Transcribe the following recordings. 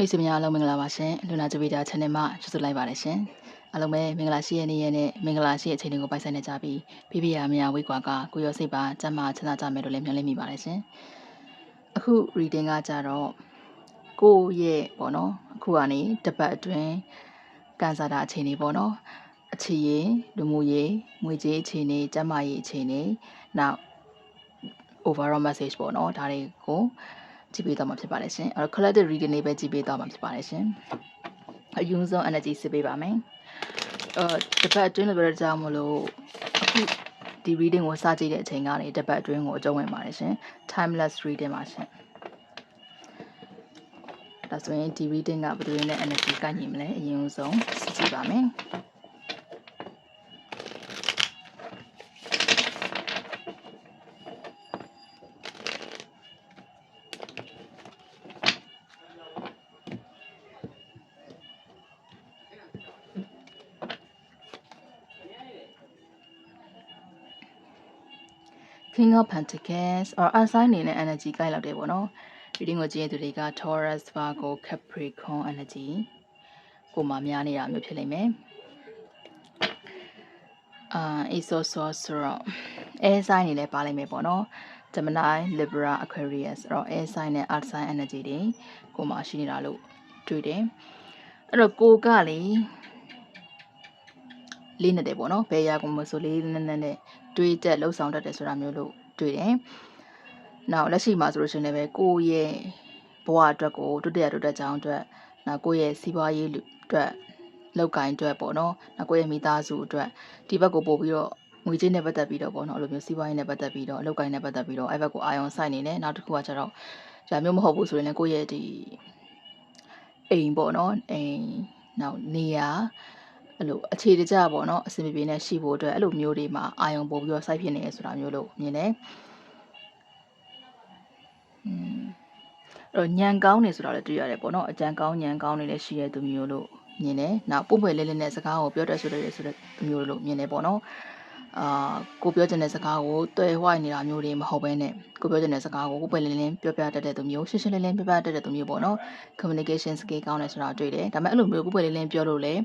မိတ်ဆွေများအားလုံးမင်္ဂလာပါရှင်လူနာဂျပီတာ channel မှာကြိုဆိုလိုက်ပါတယ်ရှင်အားလုံးပဲမင်္ဂလာရှိတဲ့နေ့ရက်နဲ့မင်္ဂလာရှိတဲ့အချိန်တွေကိုပိုင်ဆိုင်နေကြပြီးဖိဖိယာမယာဝိကွာကကိုရောစိတ်ပါစမ်းမချမ်းသာကြမယ်လို့လည်းမျှော်လင့်မိပါတယ်ရှင်အခု reading ကကြတော့ကိုရဲ့ပေါ့နော်အခုကနေတပတ်အတွင်းကန်ဆာတာအခြေအနေပေါ့နော်အခြေရေးလူမှုရေးငွေကြေးအခြေအနေကျန်းမာရေးအခြေအနေနောက် overall message ပေါ့နော်ဒါတွေကို ကြည့်ပေးသွားမှာဖြစ်ပါတယ်ရှင်အဲ့တော့ collective reading လေးပဲကြည့်ပေးသွားမှာဖြစ်ပါတယ်ရှင်အယူဆုံး energy စစ်ပေးပါမယ်အဲတစ်ပတ်အတွင်းလို့ပြောတဲ့ကြောင့်မလို့အခုဒီ reading ကိုစကြည့်တဲ့အချိန်ကနေတစ်ပတ်အတွင်းကိုအကျုံးဝင်ပါတယ်ရှင် timeless reading ပါရှင်ဒါဆိုရင်ဒီ reading ကဘယ်လိုနဲ့ energy ကညီမလဲအရင်ဆုံးစစ်ကြည့်ပါမယ် King of Pentacles or assign အနေနဲ့ energy ကိုက်လောက်တယ်ပေါ့နော် reading ကိုကြည့်ရတဲ့သူတွေက Taurus Virgo Capricorn energy ကိုမှများနေတာမျိုးဖြစ်လိမ့်မယ်အာ Ace Sorcerer air sign နေလည်းပါလိမ့်မယ်ပေါ့နော် Gemini Libra Aquarius အဲ့တော့ air sign နဲ့ earth sign energy တွေကိုမှရှိနေတာလို့တွေ့တယ်အဲ့တော့ကိုကလေလေးနေတယ်ပေါ့နော်ဘယ်ရာကိုမဆိုလေးနက်နက်နဲ့ တွေးတက်လှုပ်ဆောင်တတ်တယ်ဆိုတာမျိုးလို့တွေ့တယ်။နောက်လက်ရှိမှာဆိုလို့ရှိရင်လည်းကိုယ့်ရဲ့ဘဝအတွက်ကိုတွတ်တက်တွတ်တက်ကြောင်းအတွက်နောက်ကိုယ့်ရဲ့စီးပွားရေးအတွက်လောက်ကင်အတွက်ပေါ့နော်။နောက်ကိုယ့်ရဲ့မိသားစုအတွက်ဒီဘက်ကိုပို့ပြီးတော့ငွေကြေးနဲ့ပတ်သက်ပြီးတော့ပေါ့နော်အဲ့လိုမျိုးစီးပွားရေးနဲ့ပတ်သက်ပြီးတော့လောက်ကင်နဲ့ပတ်သက်ပြီးတော့အဲ့ဘက်ကိုအာရုံစိုက်နေတယ်နောက်တစ်ခုကကျတော့ဒါမျိုးမဟုတ်ဘူးဆိုရင်လည်းကိုယ့်ရဲ့ဒီအိမ်ပေါ့နော်အိမ်နောက်နေရာ အဲ့လိုအခြေတကျပေါ့နော်အဆင်ပြေပြေနဲ့ရှိဖို့အတွက်အဲ့လိုမျိုးတွေမှာအာယုံပို့ပြီးတော့စိုက်ဖြစ်နေရဆိုတာမျိုးလို့မြင်တယ်อืมအဲ့တော့ညံကောင်းနေဆိုတာလည်းတွေ့ရတယ်ပေါ့နော်အကြံကောင်းညံကောင်းနေလည်းရှိတဲ့သူမျိုးလို့မြင်တယ်နောက်ပုံပွေလေးလေးနဲ့စကားကိုပြောတတ်ဆိုတဲ့ဆိုတဲ့သူမျိုးလို့မြင်တယ်ပေါ့နော်အာကိုပြောချင်တဲ့စကားကိုတွေ့ဝိုက်နေတာမျိုးတွေမဟုတ်ဘဲနဲ့ကိုပြောချင်တဲ့စကားကိုကိုပွေလင်းလင်းပြောပြတတ်တဲ့သူမျိုးရှင်းရှင်းလင်းလင်းပြောပြတတ်တဲ့သူမျိုးပေါ့နော် communication skill ကောင်းတယ်ဆိုတာတွေ့တယ်ဒါပေမဲ့အဲ့လိုမျိုးကိုပွေလင်းလင်းပြောလို့လည်း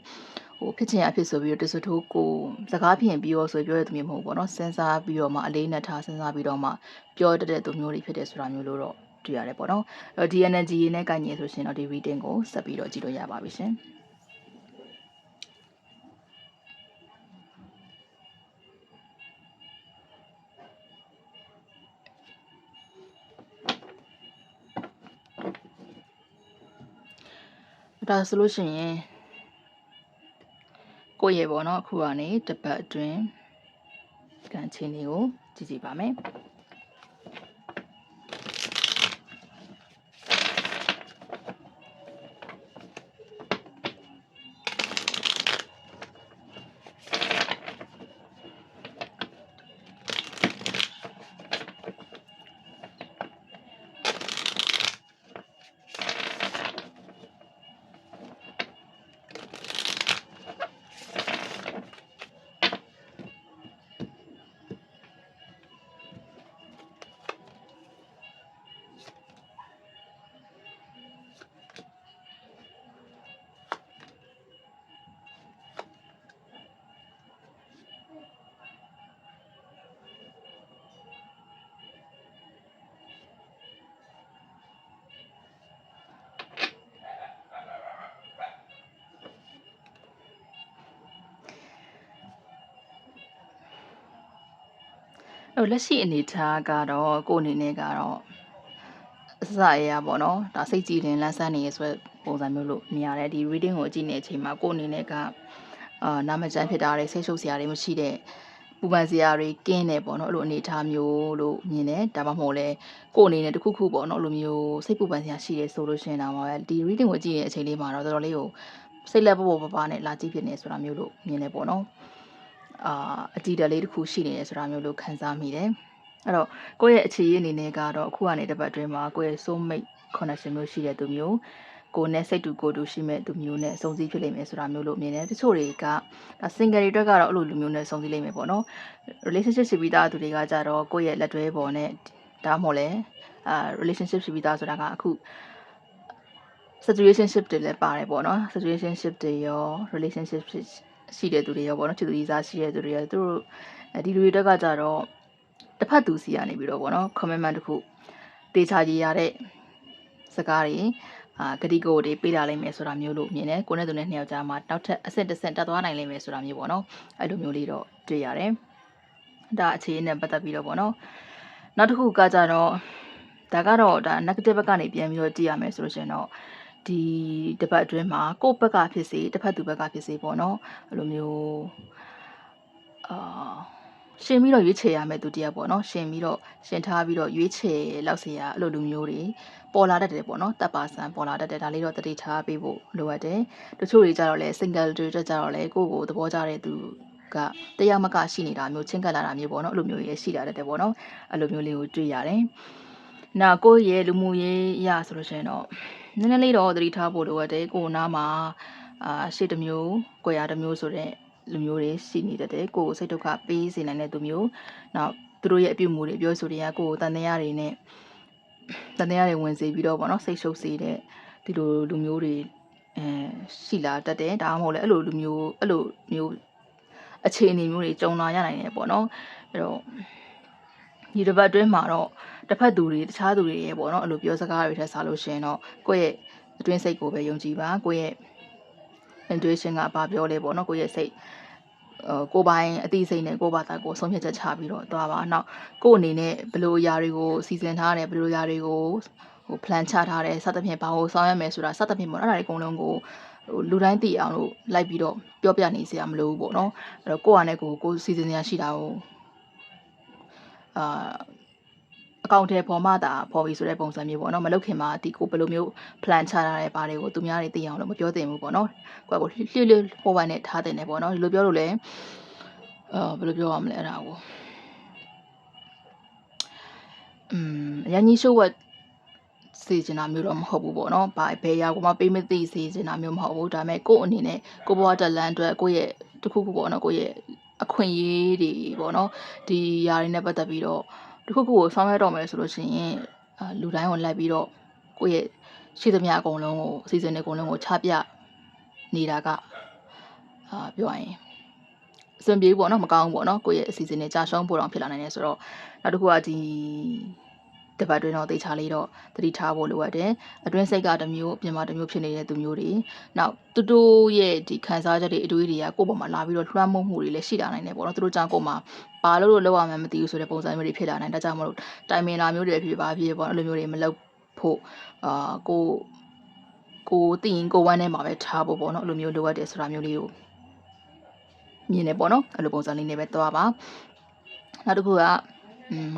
ဟိုဖြစ်ချင်အဖြစ်ဆိုပြီးတော့တဆူထိုးကိုစကားဖြင့်ပြီးတော့ဆိုပြောတဲ့သူမျိုးမဟုတ်ဘူးပေါ့နော်စဉ်းစားပြီးတော့မှအလေးနဲ့ထားစဉ်းစားပြီးတော့မှပြောတတ်တဲ့သူမျိုးတွေဖြစ်တယ်ဆိုတာမျိုးလို့တော့တွေ့ရတယ်ပေါ့နော်အဲ့တော့ဒီ energy နဲ့ကိုင်ညင်ဆိုရှင်တော့ဒီ reading ကိုဆက်ပြီးတော့ကြည့်လို့ရပါပြီရှင်ဒါဆိုလို့ရှိရင် ကိုယ့်ရဲ့ပေါ့နော်အခုကနေတပတ်အတွင်းကန်ချင်းလေးကိုကြည့်ကြည့်ပါမယ် အဲ့လက်ရှိအနေထားကတော့ကိုယ်အနေနဲ့ကတော့အစအရာပေါ့နော်ဒါစိတ်ကြည်တင်လန်းဆန်းနေရဆိုပုံစံမျိုးလို့မြင်ရတယ်ဒီ reading ကိုကြည့်နေတဲ့အချိန်မှာကိုယ်အနေနဲ့ကအာနာမကျန်းဖြစ်တာတွေဆိတ်ရှုပ်စရာတွေမရှိတဲ့ပူပန်စရာတွေကင်းနေပေါ့နော်အဲ့လိုအနေထားမျိုးလို့မြင်တယ်ဒါမှမဟုတ်လဲကိုယ်အနေနဲ့တခုခုပေါ့နော်အဲ့လိုမျိုးစိတ်ပူပန်စရာရှိတယ်ဆိုလို့ရှိရင်တော့ဒီ reading ကိုကြည့်နေတဲ့အချိန်လေးမှာတော့တော်တော်လေးကိုစိတ်လက်ပေါ်ပေါ်ပါနဲ့လာကြည့်ဖြစ်နေဆိုတာမျိုးလို့မြင်တယ်ပေါ့နော် အာအကြည့်တလေးတစ်ခုရှိနေတယ်ဆိုတာမျိုးလို့ခံစားမိတယ်အဲ့တော့ကိုယ့်ရဲ့အခြေရအနေနဲ့ကတော့အခုကနေတစ်ပတ်အတွင်းမှာကိုယ့်ရဲ့ soul mate connection မျိုးရှိတဲ့သူမျိုးကိုနဲ့စိတ်တူကိုတူရှိမဲ့သူမျိုးနဲ့စုံစည်းဖြစ်လိမ့်မယ်ဆိုတာမျိုးလို့မြင်တယ်တချို့တွေကဒါ single တွေအတွက်ကတော့အဲ့လိုလူမျိုးနဲ့စုံစည်းလိမ့်မယ်ပေါ့နော် relationship ရှိပြီးသားသူတွေကကြတော့ကိုယ့်ရဲ့လက်တွဲပေါ်နဲ့ဒါမှမဟုတ်လဲအာ relationship ရှိပြီးသားဆိုတာကအခု situationship တွေလည်းပါတယ်ပေါ့နော် situationship တွေရော relationship ရှိတဲ့သူတွေရောပေါ့နော်ချစ်သူကြီးစားရှိတဲ့သူတွေရောသူတို့အဲဒီလူတွေတက်ကကြတော့တစ်ဖက်သူစီကနေပြီးတော့ပေါ့နော် commitment တစ်ခုတေချာရေးရတဲ့စကားတွေအာဂတိကိုတွေပေးလာနိုင်မယ်ဆိုတာမျိုးလို့မြင်တယ်ကိုနဲ့သူနဲ့နှစ်ယောက်ကြားမှာနောက်ထပ်အဆင့်တစ်ဆင့်တက်သွားနိုင်လိမ့်မယ်ဆိုတာမျိုးပေါ့နော်အဲ့လိုမျိုးလေးတော့တွေ့ရတယ်ဒါအခြေအနေနဲ့ပတ်သက်ပြီးတော့ပေါ့နော်နောက်တစ်ခုကကြတော့ဒါကတော့ဒါ negative ဘက်ကနေပြန်ပြီးတော့ကြည့်ရမယ်ဆိုလို့ရှိရင်တော့ ဒီတစ်ပတ်အတွင်းမှာကိုယ့်ဘက်ကဖြစ်စေတစ်ဖက်သူဘက်ကဖြစ်စေပေါ့နော်အဲ့လိုမျိုးအာရှင်ပြီးတော့ရွေးချယ်ရမယ်သူတရားပေါ့နော်ရှင်ပြီးတော့ရှင်ထားပြီးတော့ရွေးချယ်လောက်စီရအဲ့လိုလူမျိုးတွေပေါ်လာတတ်တယ်ပေါ့နော်တပ်ပါဆန်ပေါ်လာတတ်တယ်ဒါလေးတော့တတိထားပေးဖို့လိုအပ်တယ်တချို့တွေကြတော့လေ single တွေတက်ကြတော့လေကိုယ့်ကိုယ်သဘောကျတဲ့သူကတရားမကရှိနေတာမျိုးချင်းကပ်လာတာမျိုးပေါ့နော်အဲ့လိုမျိုးတွေရှိလာတတ်တယ်ပေါ့နော်အဲ့လိုမျိုးလေးကိုတွေ့ရတယ်နောက်ကိုယ့်ရဲ့လူမှုရေးအရာဆိုလို့ရှိရင်တော့ နည်းနည်းလေးတော့သတိထားဖို့လိုအပ်တယ်ကိုယ်နားမှာအာရှေ့တစ်မျိုး၊ကိုယ်ရာတစ်မျိုးဆိုတဲ့လူမျိုးတွေရှိနေတတ်တယ်ကိုယ်ကိုစိတ်ဒုက္ခပေးစေနိုင်တဲ့သူမျိုးနောက်သူတို့ရဲ့အပြုအမူတွေပြောဆိုတွေကကိုယ်တန်တရားတွေနဲ့တန်တရားတွေဝင်စေပြီးတော့ဗောနော်စိတ်ရှုပ်စေတဲ့ဒီလိုလူမျိုးတွေအဲရှိလာတတ်တယ်ဒါမှမဟုတ်လည်းအဲ့လိုလူမျိုးအဲ့လိုမျိုးအခြေအနေမျိုးတွေကြုံလာရနိုင်တယ်ပေါ့နော်အဲ့တော့ဒီတစ်ပတ်အတွင်းမှာတော့ တစ်ဖက်သူတွေတခြားသူတွေရဲ့ပေါ့နော်အဲ့လိုပြောစကားတွေထက်စားလို့ရှိရင်တော့ကိုယ့်ရဲ့အတွင်းစိတ်ကိုပဲယုံကြည်ပါကိုယ့်ရဲ့ intuition ကဘာပြောလဲပေါ့နော်ကိုယ့်ရဲ့စိတ်ဟိုကိုပိုင်အသိစိတ်နဲ့ကိုယ့်ဘာသာကိုဆုံးဖြတ်ချက်ချပြီးတော့သွားပါနောက်ကိုယ့်အနေနဲ့ဘယ်လိုအရာတွေကိုစီစဉ်ထားတယ်ဘယ်လိုအရာတွေကိုဟို plan ချထားတယ်စသဖြင့်ဘာကိုဆောင်ရွက်မယ်ဆိုတာစသဖြင့်ပေါ့နော်အဲ့ဒါတွေအကုန်လုံးကိုဟိုလူတိုင်းသိအောင်လို့လိုက်ပြီးတော့ပြောပြနေစရာမလိုဘူးပေါ့နော်အဲ့တော့ကိုယ့်အနေနဲ့ကိုကိုစီစဉ်ရရှိတာကိုအာ အကောင့်ထဲပေါ်မှသာပေါ်ပြီဆိုတဲ့ပုံစံမျိုးပေါ့နော်မလုပ်ခင်မှာဒီကိုဘယ်လိုမျိုး plan ချထားတဲ့ဘာတွေကိုသူများတွေသိအောင်လို့မပြောသင့်ဘူးပေါ့နော်ကိုယ့်ကိုလှွှလှွပေါ်ပိုင်းနဲ့ထားတင်တယ်ပေါ့နော်ဒီလိုပြောလို့လည်းအာဘယ်လိုပြောရမလဲအဲ့ဒါကိုอืมအရင်ကြီးရှိုးဝက်စေချင်တာမျိုးတော့မဟုတ်ဘူးပေါ့နော်။ဘာဘယ်ရာကိုမှပေးမသိစေချင်တာမျိုးမဟုတ်ဘူး။ဒါပေမဲ့ကိုယ့်အနေနဲ့ကိုဘဝတက်လန်အတွက်ကိုယ့်ရဲ့တစ်ခုခုပေါ့နော်ကိုယ့်ရဲ့အခွင့်အရေးတွေပေါ့နော်ဒီຢာတွေနဲ့ပတ်သက်ပြီးတော့ တစ်ခုခုကိုဆောင်ရွက်တော့မယ်ဆိုလို့ရှိရင်အာလူတိုင်းကိုလိုက်ပြီးတော့ကိုယ့်ရဲ့ရှိသမျှအကုန်လုံးကိုအစီအစဉ်တွေအကုန်လုံးကိုချပြနေတာကအာပြောရရင်အဆင်ပြေပေါ့နော်မကောင်းဘူးပေါ့နော်ကိုယ့်ရဲ့အစီအစဉ်တွေကြာရှုံးဖို့တောင်ဖြစ်လာနိုင်တယ်ဆိုတော့နောက်တစ်ခုကဒီ တပတ်တွင်းတော့တေချာလေးတော့သတိထားဖို့လိုအပ်တယ်အတွင်းစိတ်ကတစ်မျိုးပြင်မာတစ်မျိုးဖြစ်နေတဲ့သူမျိုးတွေနောက်သူတို့ရဲ့ဒီခံစားချက်တွေအတွေးတွေကကိုယ့်ပေါ်မှာလာပြီးတော့လွှမ်းမိုးမှုတွေလည်းရှိလာနိုင်တယ်ပေါ့နော်သူတို့ကြောင့်ကိုယ်မှာဘာလို့လို့လောက်ရမှန်းမသိဘူးဆိုတဲ့ပုံစံမျိုးတွေဖြစ်လာနိုင်ဒါကြောင့်မလို့တိုင်မင်လာမျိုးတွေဖြစ်ပါဖြစ်ပေါ့အဲ့လိုမျိုးတွေမလုပ်ဖို့အာကိုကိုသိရင်ကိုဝမ်းထဲမှာပဲထားဖို့ပေါ့နော်အဲ့လိုမျိုးလိုအပ်တယ်ဆိုတာမျိုးလေးကိုမြင်နေပေါ့နော်အဲ့လိုပုံစံလေးနဲ့ပဲသွားပါနောက်တစ်ခုက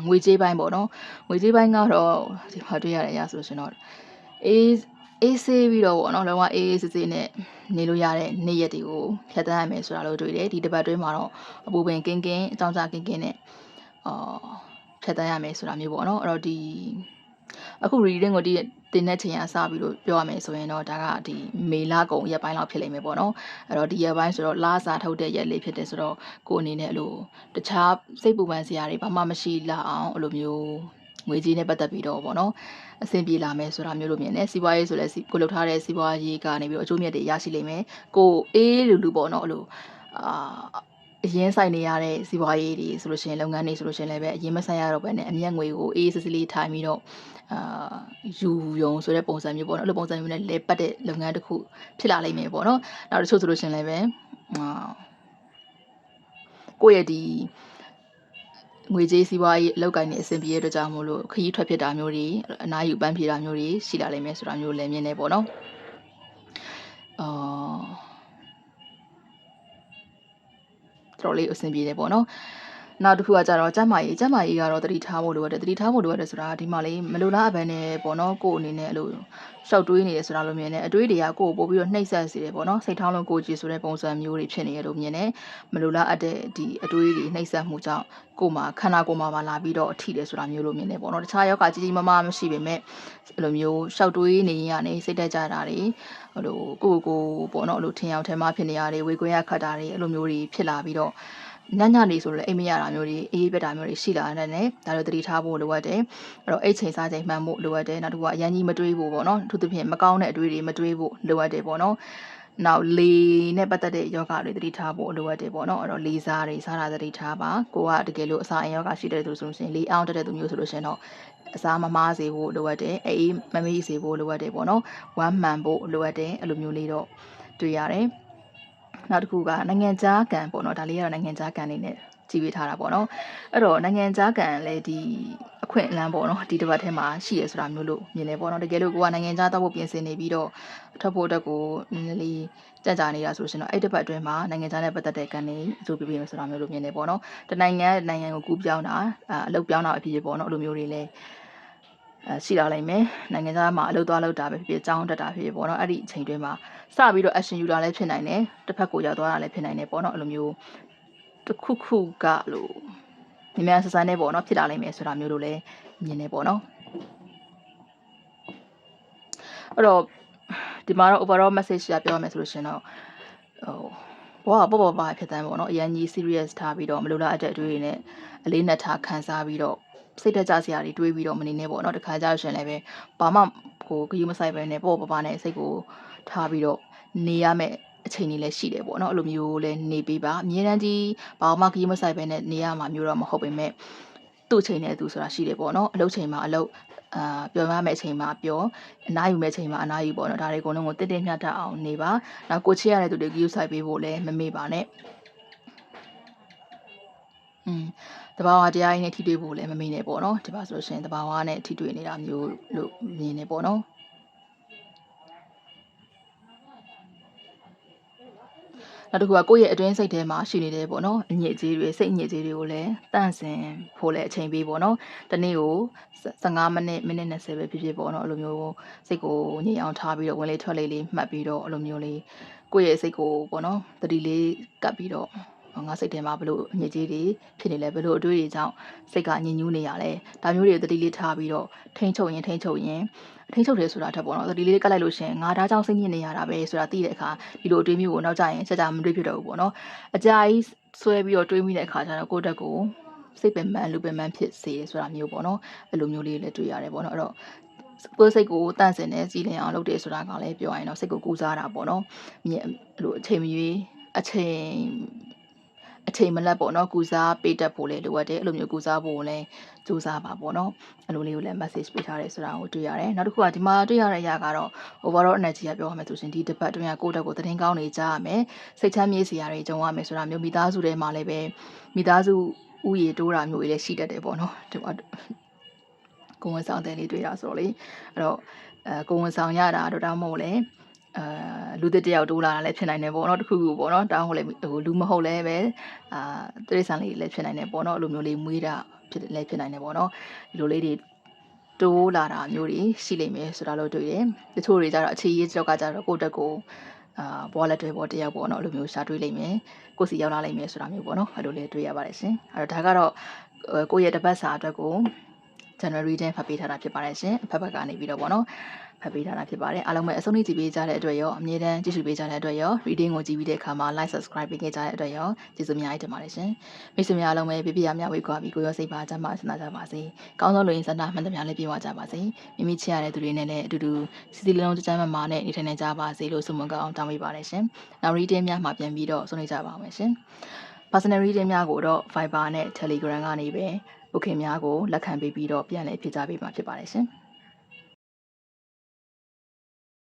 ငွေကြေးပိုင်းပေါ့နော်ငွေကြေးပိုင်းကတော့ဒီမှာတွေ့ရတဲ့အရာဆိုရှင်တော့အေးအေးဆေးပြီးတော့ပေါ့နော်လုံးဝအေးအေးဆေးဆေးနဲ့နေလို့ရတဲ့နေ့ရက်တွေကိုဖြတ်သန်းရမယ်ဆိုတာလို့တွေ့တယ်ဒီတစ်ပတ်တွင်းမှာတော့အပူပင်ကင်းကင်းအကြောင်းကြားကင်းကင်းနဲ့အာဖြတ်သန်းရမယ်ဆိုတာမျိုးပေါ့နော်အဲ့တော့ဒီ အခု reading ကိုဒီတင်တဲ့ချိန်ကစပြီးလို့ပြောရမယ်ဆိုရင်တော့ဒါကဒီမေလကုံရက်ပိုင်းလောက်ဖြစ်လိမ့်မယ်ပေါ့နော်အဲ့တော့ဒီရက်ပိုင်းဆိုတော့လာစာထုတ်တဲ့ရက်လေးဖြစ်တယ်ဆိုတော့ကိုအနေနဲ့အဲ့လိုတခြားစိတ်ပူပန်စရာတွေဘာမှမရှိလာအောင်အဲ့လိုမျိုးငွေကြေးနဲ့ပတ်သက်ပြီးတော့ပေါ့နော်အဆင်ပြေလာမယ်ဆိုတာမျိုးလို့မြင်တယ်စီးပွားရေးဆိုလဲကိုလုပ်ထားတဲ့စီးပွားရေးကနေပြီးတော့အကျိုးမြတ်တွေရရှိလိမ့်မယ်ကိုအေးလူလူပေါ့နော်အဲ့လိုအာ အရင်ဆိုင်နေရတဲ့စီးပွားရေးတွေဆိုလို့ရှိရင်လုပ်ငန်းတွေဆိုလို့ရှိရင်လည်းပဲအရင်မဆိုင်ရတော့ဘဲနဲ့အမြတ်ငွေကိုအေးစစ်စစ်လေးထိုင်ပြီးတော့အာယူယုံဆိုတဲ့ပုံစံမျိုးပေါ့နော်အဲ့လိုပုံစံမျိုးနဲ့လဲပတ်တဲ့လုပ်ငန်းတစ်ခုဖြစ်လာလိမ့်မယ်ပေါ့နော်နောက်တစ်ချို့ဆိုလို့ရှိရင်လည်းပဲအာကိုယ့်ရဲ့ဒီငွေကြေးစီးပွားရေးအလောက်ကိုင်းနေအဆင်ပြေတဲ့အတွက်ကြောင့်မို့လို့ခရီးထွက်ဖြစ်တာမျိုးတွေအနားယူပန်းဖြေတာမျိုးတွေရှိလာလိမ့်မယ်ဆိုတာမျိုးလည်းမြင်နေပေါ့နော်အာ တော်လေးအဆင်ပြေတယ်ပေါ့နော် နောက်တစ်ခုကကြတော့ကျမ်းမာရေးကျမ်းမာရေးကတော့တတိထားဖို့လိုအပ်တယ်တတိထားဖို့လိုအပ်တယ်ဆိုတာဒီမှာလေးမလိုလားအပန်းနဲ့ပေါ့နော်ကို့အနေနဲ့အဲ့လိုရှောက်တွေးနေတယ်ဆိုတာလိုမြင်တယ်အတွေးတွေကကို့ကိုပို့ပြီးတော့နှိပ်စက်စေတယ်ပေါ့နော်စိတ်ထောင်းလုံးကိုကြည်ဆိုတဲ့ပုံစံမျိုးတွေဖြစ်နေရလို့မြင်တယ်မလိုလားအပ်တဲ့ဒီအတွေးတွေနှိပ်စက်မှုကြောင့်ကို့မှာခန္ဓာကိုယ်မှာပါလာပြီးတော့အထိတယ်ဆိုတာမျိုးလို့မြင်တယ်ပေါ့နော်တခြားယောဂကြီးကြီးမားမားမရှိပေမဲ့အဲ့လိုမျိုးရှောက်တွေးနေရင်ကနေစိတ်တက်ကြတာတွေဟိုလိုကိုကိုပေါ့နော်အဲ့လိုထင်အောင်ထဲမှာဖြစ်နေရတယ်ဝေခွဲရခတ်တာတွေအဲ့လိုမျိုးတွေဖြစ်လာပြီးတော့ ညညနေဆိုလည်းအိမ်မရတာမျိုးတွေအေးပြတ်တာမျိုးတွေရှိလာတဲ့နဲ့ဒါတို့သတိထားဖို့လိုအပ်တယ်အဲ့တော့အိတ်ချိန်စားချိန်မှန်ဖို့လိုအပ်တယ်နောက်တစ်ခုကအရန်ကြီးမတွေးဖို့ပေါ့နော်အထူးသဖြင့်မကောင်းတဲ့အတွေးတွေမတွေးဖို့လိုအပ်တယ်ပေါ့နော်နောက်လေနဲ့ပတ်သက်တဲ့ယောဂတွေသတိထားဖို့လိုအပ်တယ်ပေါ့နော်အဲ့တော့လေစားတွေစားတာသတိထားပါကိုကတကယ်လို့အစာအယောဂရှိတဲ့သူဆိုရင်လေအောင်တက်တဲ့သူမျိုးဆိုလို့ရှိရင်တော့အစားမမားစေဖို့လိုအပ်တယ်အေးမမေးစေဖို့လိုအပ်တယ်ပေါ့နော်ဝမ်းမှန်ဖို့လိုအပ်တယ်အဲ့လိုမျိုးလေးတော့တွေ့ရတယ် နောက်တစ်ခုကနိုင်ငံခြားကံပေါ့နော်ဒါလေးကတော့နိုင်ငံခြားကံနေနဲ့ကြည့်ပေးထားတာပေါ့နော်အဲ့တော့နိုင်ငံခြားကံလည်းဒီအခွင့်အလမ်းပေါ့နော်ဒီတစ်ပတ်ထဲမှာရှိရဆိုတာမျိုးလို့မြင်နေပေါ့နော်တကယ်လို့ကိုကနိုင်ငံခြားတော့ဖို့ပြင်ဆင်နေပြီးတော့ထွက်ဖို့အတွက်ကိုနည်းနည်းလေးကြကြနေတာဆိုရှင်တော့အဲ့တစ်ပတ်အတွင်းမှာနိုင်ငံခြားနဲ့ပတ်သက်တဲ့ကံတွေအကျိုးပြပေးမယ်ဆိုတာမျိုးလို့မြင်နေပေါ့နော်တနိုင်ငံနိုင်ငံကိုကူးပြောင်းတာအလုပ်ပြောင်းတာအဖြစ်ဖြစ်ပေါ့နော်အဲ့လိုမျိုးတွေလည်းအဲ ရှိလာနိုင်မယ်နိုင်ငံသားမှာအလုပ်သွားလုပ်တာပဲဖြစ်ဖြစ်ကြောင်းတက်တာဖြစ်ဖြစ်ပေါ့နော်အဲ့ဒီအချိန်တွင်းမှာစပြီးတော့ action ယူတာလည်းဖြစ်နိုင်တယ်တစ်ဖက်ကိုရောက်သွားတာလည်းဖြစ်နိုင်တယ်ပေါ့နော်အဲ့လိုမျိုးတစ်ခုခုကလို့မြန်မြန်ဆန်ဆန်နဲ့ပေါ့နော်ဖြစ်လာနိုင်မယ်ဆိုတာမျိုးလို့လည်းမြင်နေပေါ့နော်အဲ့တော့ဒီမှာတော့ overall message ရပြောရမယ်ဆိုလို့ရှင်တော့ဟိုဘောကပေါ့ပေါ့ပါဖြစ်တဲ့ပေါ့နော်အရန်ကြီး serious ထားပြီးတော့မလိုလားအပ်တဲ့အတွေ့အကြုံနဲ့အလေးနဲ့ထားခံစားပြီးတော့ စိတ်တက်ကြစရာတွေတွေးပြီးတော့မနေနဲ့ပေါ့နော်တခါကြလို့ရှင်လည်းပဲဘာမှကိုဂရုမစိုက်ပဲနဲ့ပေါ့ပေါ့ပါနဲ့စိတ်ကိုထားပြီးတော့နေရမယ်အချိန်ကြီးလည်းရှိတယ်ပေါ့နော်အဲ့လိုမျိုးလည်းနေပေးပါအမြဲတမ်းကြီးဘာမှခရီးမဆိုင်ပဲနဲ့နေရမှာမျိုးတော့မဟုတ်ပေမဲ့သူ့ချိန်နဲ့သူဆိုတာရှိတယ်ပေါ့နော်အလုပ်ချိန်မှာအလုပ်အာပြောရမယ့်အချိန်မှာပြောအနားယူမယ့်အချိန်မှာအနားယူပေါ့နော်ဒါတွေအကုန်လုံးကိုတည်တည်မျှတအောင်နေပါနောက်ကိုချစ်ရတဲ့သူတွေဂရုစိုက်ပေးဖို့လည်းမမေ့ပါနဲ့อืม တဘာဝတရားရင်းနဲ့ထိတွေ့ဖို့လည်းမမေ့နဲ့ပေါ့နော်ဒီပါဆိုလို့ရှိရင်တဘာဝနဲ့ထိတွေ့နေတာမျိုးလို့မြင်နေပေါ့နော်နောက်တစ်ခုကကိုယ့်ရဲ့အတွင်းစိတ်ထဲမှာရှိနေတယ်ပေါ့နော်အညစ်အကြေးတွေစိတ်အညစ်အကြေးတွေကိုလည်းတန့်စင်ဖို့လည်းအချိန်ပေးပေါ့နော်တနေ့ကို15မိနစ်မိနစ်20ပဲဖြစ်ဖြစ်ပေါ့နော်အဲ့လိုမျိုးစိတ်ကိုငြိမ်အောင်ထားပြီးတော့ဝင်လေထွက်လေလေးမှတ်ပြီးတော့အဲ့လိုမျိုးလေးကိုယ့်ရဲ့စိတ်ကိုပေါ့နော်တတိလေးကပ်ပြီးတော့ ငါစိတ်ထဲမှာဘလို့အညစ်အကြေးတွေဖြစ်နေလဲဘလို့အတွေးတွေကြောင့်စိတ်ကညှဉ်းညူးနေရလဲဒါမျိုးတွေတတိလေးထားပြီးတော့ထိန်းချုပ်ရင်ထိန်းချုပ်ရင်ထိန်းချုပ်တယ်ဆိုတာထက်ပေါ့နော်တတိလေးကတ်လိုက်လို့ရှင်ငါဒါကြောင့်စိတ်ညစ်နေရတာပဲဆိုတာသိတဲ့အခါဒီလိုအတွေးမျိုးကိုနောက်ကျရင်ချက်ချမတွေးဖြစ်တော့ဘူးပေါ့နော်အကြာကြီးဆွဲပြီးတော့တွေးမိတဲ့အခါကျတော့ကိုယ့်တက်ကိုစိတ်ပင်ပန်းလူပင်ပန်းဖြစ်စေဆိုတာမျိုးပေါ့နော်အဲ့လိုမျိုးလေးလည်းတွေ့ရတယ်ပေါ့နော်အဲ့တော့ကိုယ်စိတ်ကိုတန့်စင်နေစီးလင်အောင်လုပ်တယ်ဆိုတာကလည်းပြောရရင်တော့စိတ်ကိုကူးစားတာပေါ့နော်မြင်လို့အချိန်မရွေးအချိန် အချိန်မလက်ပေါ့နော်ကူစားပေးတတ်ဖို့လည်းလိုအပ်တယ်အဲ့လိုမျိုးကူစားဖို့လည်းစူးစမ်းပါပေါ့နော်အဲ့လိုလေးကိုလည်း message ပေးထားတယ်ဆိုတာကိုတွေ့ရတယ်နောက်တစ်ခုကဒီမှာတွေ့ရတဲ့အရာကတော့ overall energy ကပြောရမယ်ဆိုရင်ဒီတစ်ပတ်အတွင်းကကိုယ့်တက်ကိုသတင်းကောင်းနေကြရမယ်စိတ်ချမ်းမြေ့စရာတွေကြုံရမယ်ဆိုတာမျိုးမိသားစုထဲမှာလည်းပဲမိသားစုဥယေတိုးတာမျိုးတွေလည်းရှိတတ်တယ်ပေါ့နော်ဒီမှာကိုဝန်ဆောင်တဲ့လေးတွေ့တာဆိုတော့လေအဲ့တော့အဲကိုဝန်ဆောင်ရတာတော့တောင်းမို့လဲ အာလူသစ်တယောက်တိုးလာတာလည်းဖြစ်နိုင်တယ်ပေါ့နော်တခုခုပေါ့နော်တောင်းဟုတ်လည်းဟိုလူမဟုတ်လည်းပဲအာတိရစ္ဆာန်လေးလည်းဖြစ်နိုင်တယ်ပေါ့နော်အဲ့လိုမျိုးလေးမွေးတာဖြစ်လည်းဖြစ်နိုင်တယ်ပေါ့နော်ဒီလိုလေးတွေတိုးလာတာမျိုးတွေရှိလိမ့်မယ်ဆိုတာလို့တွေ့တယ်တချို့တွေကြတော့အခြေရေးကြောက်ကကြတော့ကိုတက်ကိုအာဘောလက်တွေပေါ့တယောက်ပေါ့နော်အဲ့လိုမျိုးရှာတွေ့လိမ့်မယ်ကိုစီရောက်လာလိမ့်မယ်ဆိုတာမျိုးပေါ့နော်အဲ့လိုလေးတွေ့ရပါတယ်ရှင်အဲ့တော့ဒါကတော့ကိုယ့်ရဲ့တပတ်စာအတွက်ကို January 10ဖတ်ပေးထားတာဖြစ်ပါတယ်ရှင်အဖက်ဘက်ကနေပြီးတော့ပေါ့နော် ဖတ်ပေးထားတာဖြစ်ပါတယ်အားလုံးပဲအဆုံးထိကြည့်ပေးကြတဲ့အတွက်ရောအမြဲတမ်းကြည့်ရှုပေးကြတဲ့အတွက်ရော reading ကိုကြည့်ပြီးတဲ့အခါမှာ like subscribe ပေးခဲ့ကြတဲ့အတွက်ရောကျေးဇူးအများကြီးတင်ပါတယ်ရှင်မိတ်ဆွေများအားလုံးပဲပြပြရမြဝေကွာပြီးကိုရောစိတ်ပါကြမှာဆန္ဒကြပါစေကောင်းသောလူရင်းစန္ဒမှန်သမျှလည်းပြေဝကြပါစေမိမိချစ်ရတဲ့သူတွေနဲ့လည်းအတူတူစီစီလုံးကြမ်းမမာနဲ့နေထိုင်နေကြပါစေလို့ဆုမွန်ကောင်းတောင်းပေးပါတယ်ရှင်နောက် reading များမှာပြန်ပြီးတော့ဆွေးနွေးကြပါမယ်ရှင် personal reading များကိုတော့ Viber နဲ့ Telegram ကနေပဲ booking များကိုလက်ခံပေးပြီးတော့ပြန်လည်ဖြည့်ချပေးမှာဖြစ်ပါတယ်ရှင်။